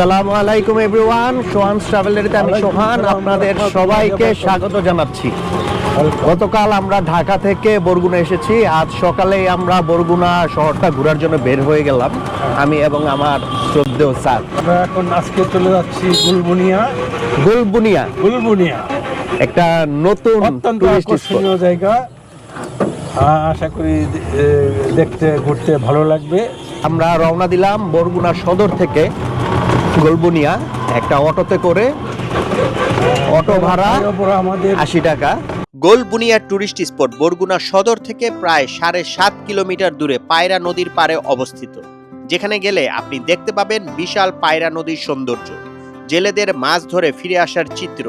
আসসালামু আলাইকুম এভরিওয়ান সোহান ট্রাভেলারিতে আমি সোহান আপনাদের সবাইকে স্বাগত জানাচ্ছি। গতকাল আমরা ঢাকা থেকে বরগুনা এসেছি। আজ সকালে আমরা বরগুনা শহরটা ঘোরার জন্য বের হয়ে গেলাম। আমি এবং আমার শ্রদ্ধেয় স্যার। আমরা এখন আজকে চলে যাচ্ছি গুলবুনিয়া। গুলবুনিয়া। গুলবুনিয়া। একটা নতুন টুরিস্ট জায়গা। আশা করি দেখতে ঘুরতে ভালো লাগবে। আমরা রওনা দিলাম বরগুনা সদর থেকে। গুলবুনিয়া, একটা অটোতে করে অটো ভাড়া আমাদের আশি টাকা। গোলবুনিয়া টুরিস্ট স্পট বরগুনা সদর থেকে প্রায় সাড়ে সাত কিলোমিটার দূরে পায়রা নদীর পাড়ে অবস্থিত। যেখানে গেলে আপনি দেখতে পাবেন বিশাল পায়রা নদীর সৌন্দর্য। জেলেদের মাছ ধরে ফিরে আসার চিত্র,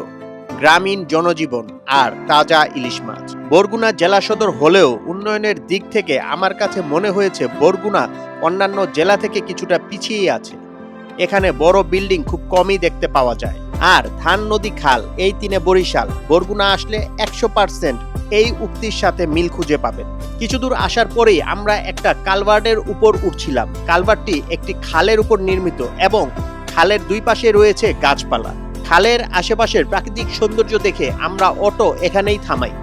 গ্রামীণ জনজীবন আর তাজা ইলিশ মাছ। বরগুনা জেলা সদর হলেও উন্নয়নের দিক থেকে আমার কাছে মনে হয়েছে বরগুনা অন্যান্য জেলা থেকে কিছুটা পিছিয়ে আছে। এখানে বড় বিল্ডিং খুব কমই দেখতে পাওয়া যায়। আর ধান, নদী, খাল, এই তিনে বরিশাল, বরগুনা আসলে একশো পার্সেন্ট এই উক্তির সাথে মিল খুঁজে পাবেন। কিছু দূর আসার পরেই আমরা একটা কালভার্টের উপর উঠছিলাম। কালভার্টটি একটি খালের উপর নির্মিত এবং খালের দুই পাশে রয়েছে গাছপালা। খালের আশেপাশের প্রাকৃতিক সৌন্দর্য দেখে আমরা অটো এখানেই থামাই।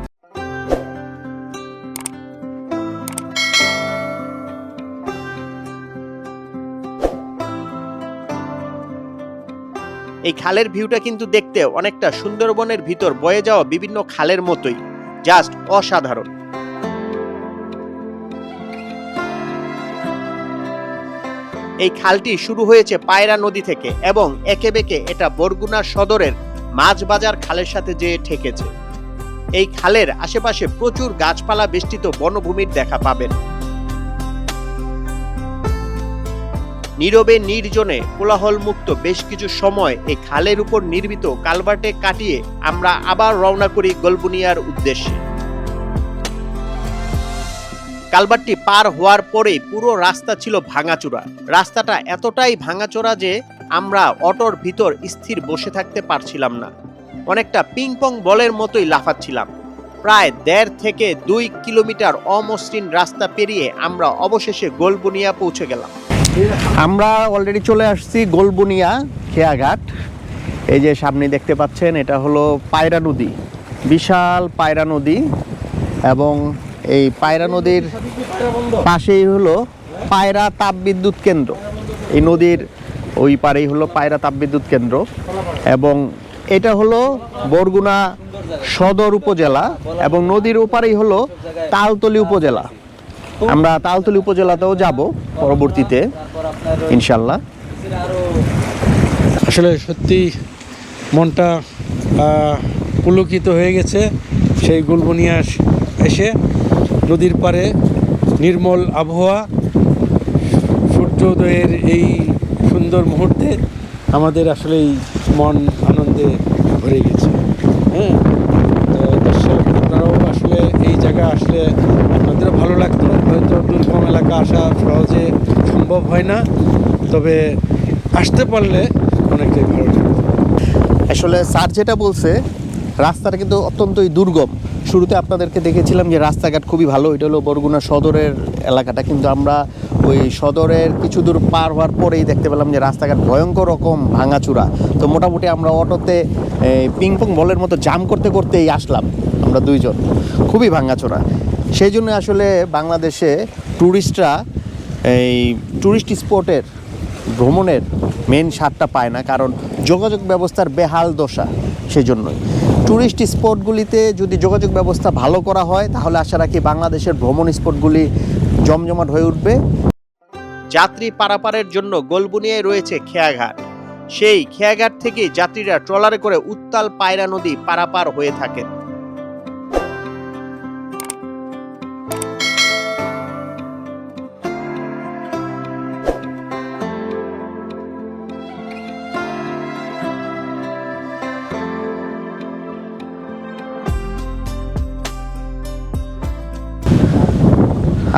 এই খালের ভিউটা কিন্তু দেখতে অনেকটা সুন্দরবনের ভিতর বয়ে যাওয়া বিভিন্ন খালের মতোই জাস্ট অসাধারণ। এই খালটি শুরু হয়েছে পায়রা নদী থেকে এবং একে বেঁকে এটা বরগুনা সদরের মাছ বাজার খালের সাথে যেয়ে ঠেকেছে। এই খালের আশেপাশে প্রচুর গাছপালা বেষ্টিত বনভূমির দেখা পাবেন। নীরবে নির্জনে কোলাহল মুক্ত বেশ কিছু সময় এই খালের উপর নির্মিত কালভার্টে কাটিয়ে আমরা আবার রওনা করি গলবুনিয়ার উদ্দেশ্যে। কালভার্টটি পার হওয়ার পরে পুরো রাস্তা ছিল ভাঙাচোরা। রাস্তাটা এতটাই ভাঙাচোরা যে আমরা অটোর ভিতর স্থির বসে থাকতে পারছিলাম না। অনেকটা পিং পং বলের মতোই লাফাচ্ছিলাম। প্রায় দেড় থেকে দুই কিলোমিটার অমসৃণ রাস্তা পেরিয়ে আমরা অবশেষে গোলবুনিয়া পৌঁছে গেলাম। আমরা অলরেডি চলে আসছি গোলবুনিয়া খেয়াঘাট। এই যে সামনে দেখতে পাচ্ছেন, এটা হলো পায়রা নদী। বিশাল পায়রা নদী এবং এই পায়রা নদীর পাশেই হলো পায়রা তাপবিদ্যুৎ কেন্দ্র। এই নদীর ওই পারেই হলো পায়রা তাপবিদ্যুৎ কেন্দ্র এবং এটা হলো বরগুনা সদর উপজেলা এবং নদীর ওপারেই হলো তালতলি উপজেলা। আমরা তালতলি উপজেলাতেও যাব পরবর্তীতে ইনশাল্লাহ আসলে সত্যি মনটা পুলকিত হয়ে গেছে সেই গুলবনিয়া এসে নদীর পারে নির্মল আবহাওয়া, সূর্যোদয়ের এই সুন্দর মুহূর্তে আমাদের আসলেই মন আনন্দে ভরে গেছে। হ্যাঁ আপনারাও আসলে এই জায়গা আসলে ভালো লাগতো। হয়তো দুর্গম এলাকা আসা সহজে সম্ভব হয় না, তবে আসতে পারলে অনেকটাই ভালো লাগতো। আসলে স্যার যেটা বলছে, রাস্তাটা কিন্তু অত্যন্তই দুর্গম। শুরুতে আপনাদেরকে দেখেছিলাম যে রাস্তাঘাট খুবই ভালো, এটা হলো বরগুনা সদরের এলাকাটা। কিন্তু আমরা ওই সদরের কিছু দূর পার হওয়ার পরেই দেখতে পেলাম যে রাস্তাঘাট ভয়ঙ্কর রকম ভাঙাচুরা। তো মোটামুটি আমরা অটোতে পিং পং বলের মতো জাম করতে করতেই আসলাম, আমরা দুইজন। খুবই ভাঙাচোরা। সেই জন্য আসলে বাংলাদেশে ট্যুরিস্টরা এই ট্যুরিস্ট স্পটের ভ্রমণের মেন স্বাদটা পায় না। কারণ যোগাযোগ ব্যবস্থার বেহাল দশা সেই জন্যই ট্যুরিস্ট স্পটগুলিতে যদি যোগাযোগ ব্যবস্থা ভালো করা হয়, তাহলে আশা রাখি বাংলাদেশের ভ্রমণ স্পটগুলি জমজমাট হয়ে উঠবে। যাত্রী পারাপারের জন্য গোলবুনিয়ায় রয়েছে খেয়াঘাট। সেই খেয়াঘাট থেকে যাত্রীরা ট্রলারে করে উত্তাল পায়রা নদী পারাপার হয়ে থাকেন।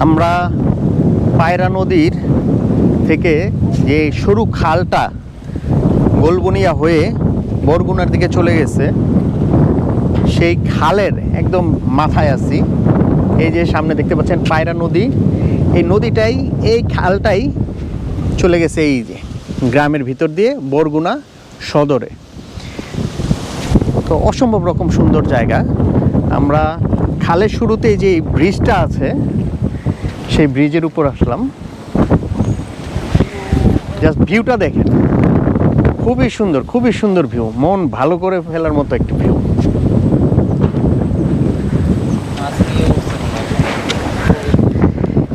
আমরা পায়রা নদীর থেকে যে সরু খালটা গোলবনিয়া হয়ে বরগুনার দিকে চলে গেছে, সেই খালের একদম মাথায় আছি। এই যে সামনে দেখতে পাচ্ছেন পায়রা নদী, এই নদীটাই, এই খালটাই চলে গেছে এই যে গ্রামের ভিতর দিয়ে বরগুনা সদরে। তো অসম্ভব রকম সুন্দর জায়গা। আমরা খালের শুরুতে যে ব্রিজটা আছে সেই ব্রিজের উপর আসলাম। জাস্ট ভিউটা দেখেন। খুবই সুন্দর খুবই সুন্দর ভিউ মন ভালো করে ফেলার মতো একটি ভিউ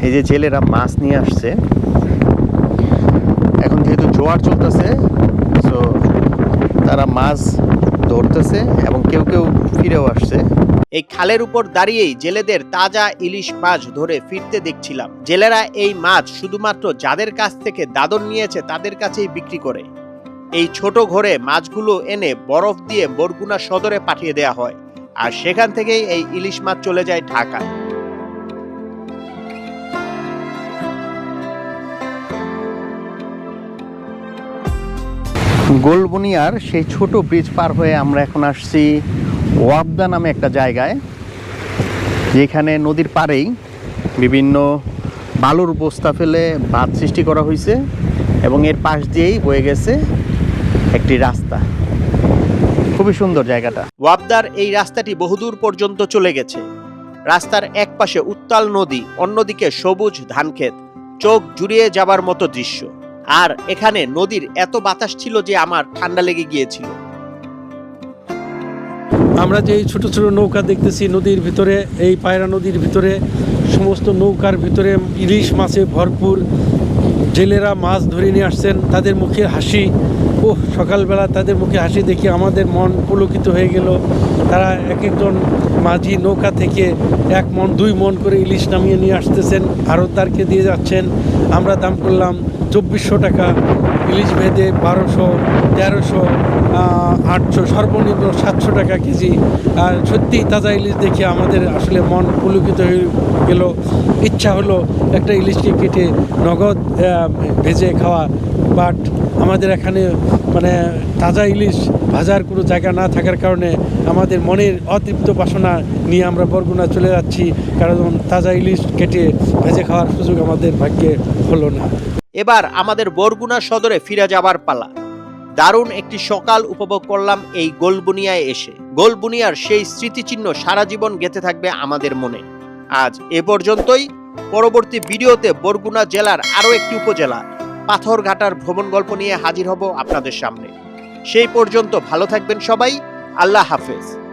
এই যে জেলেরা মাছ নিয়ে আসছে। এখন যেহেতু জোয়ার চলতেছে তো তারা মাছ ধরতেছে এবং কেউ কেউ ফিরেও আসছে। এই খালের উপর দাঁড়িয়েই জেলেদের তাজা ইলিশ মাছ ধরে ফিরতে দেখছিলাম। জেলেরা এই মাছ শুধুমাত্র যাদের কাছ থেকে দাদন নিয়েছে তাদের কাছেই বিক্রি করে। এই ছোট ঘরে মাছগুলো এনে বরফ দিয়ে বরগুনা সদরে পাঠিয়ে দেয়া হয় আর সেখান থেকেই এই ইলিশ মাছ চলে যায় ঢাকায়। গোলবনিয়ার সেই ছোট ব্রিজ পার হয়ে আমরা এখন আসছি ওয়াবদা নামে একটা জায়গায়, যেখানে নদীর পাড়েই বিভিন্ন বালুর বস্তা ফেলে বাঁধ সৃষ্টি করা হয়েছে এবং এর পাশ দিয়েই বয়ে গেছে একটি রাস্তা। খুবই সুন্দর জায়গাটা। ওয়াবদার এই রাস্তাটি বহুদূর পর্যন্ত চলে গেছে। রাস্তার এক পাশে উত্তাল নদী, অন্যদিকে সবুজ ধানক্ষেত, চোখ জুড়িয়ে যাবার মতো দৃশ্য। আর এখানে নদীর এত বাতাস ছিল যে আমার ঠান্ডা লেগে গিয়েছিল। আমরা যে ছোট ছোট নৌকা দেখতেছি, নদীর ভিতরে, এই পায়রা নদীর ভিতরে, সমস্ত নৌকার ভিতরে ইলিশ মাছে ভরপুর, জেলেরা মাছ ধরে নিয়ে আসছেন, তাদের মুখে হাসি। ও সকালবেলা তাদের মুখে হাসি দেখে আমাদের মন পুলকিত হয়ে গেল। তারা এক একজন মাঝি নৌকা থেকে এক মন, দুই মন করে ইলিশ নামিয়ে নিয়ে আসতেছেন আড়তদারকে দিয়ে যাচ্ছেন। আমরা দাম করলাম চব্বিশশো টাকা, ইলিশ ভেদে বারোশো, তেরোশো আটশো, সর্বনিম্ন সাতশো টাকা কেজি। আর সত্যি তাজা ইলিশ দেখে আমাদের আসলে মন পুলকিত হয়ে গেল। ইচ্ছা হলো একটা ইলিশকে কেটে নগদ ভেজে খাওয়া। বাট আমাদের এখানে মানে তাজা ইলিশ ভাজার কোনো জায়গা না থাকার কারণে আমাদের মনের অতৃপ্ত বাসনা নিয়ে আমরা বরগুনা চলে যাচ্ছি। কারণ তাজা ইলিশ কেটে ভেজে খাওয়ার সুযোগ আমাদের ভাগ্যে হলো না। এবার আমাদের বরগুনা সদরে ফিরে যাবার পালা। দারুণ একটি সকাল উপভোগ করলাম এই গোলবুনিয়ায় এসে। গোলবুনিয়ার সেই স্মৃতিচিহ্ন সারা জীবন গেঁথে থাকবে আমাদের মনে। আজ এ পর্যন্তই। পরবর্তী ভিডিওতে বরগুনা জেলার আরও একটি উপজেলা, পাথরঘাটার ভ্রমণ গল্প নিয়ে হাজির হব আপনাদের সামনে। সেই পর্যন্ত ভালো থাকবেন সবাই। আল্লাহ হাফেজ।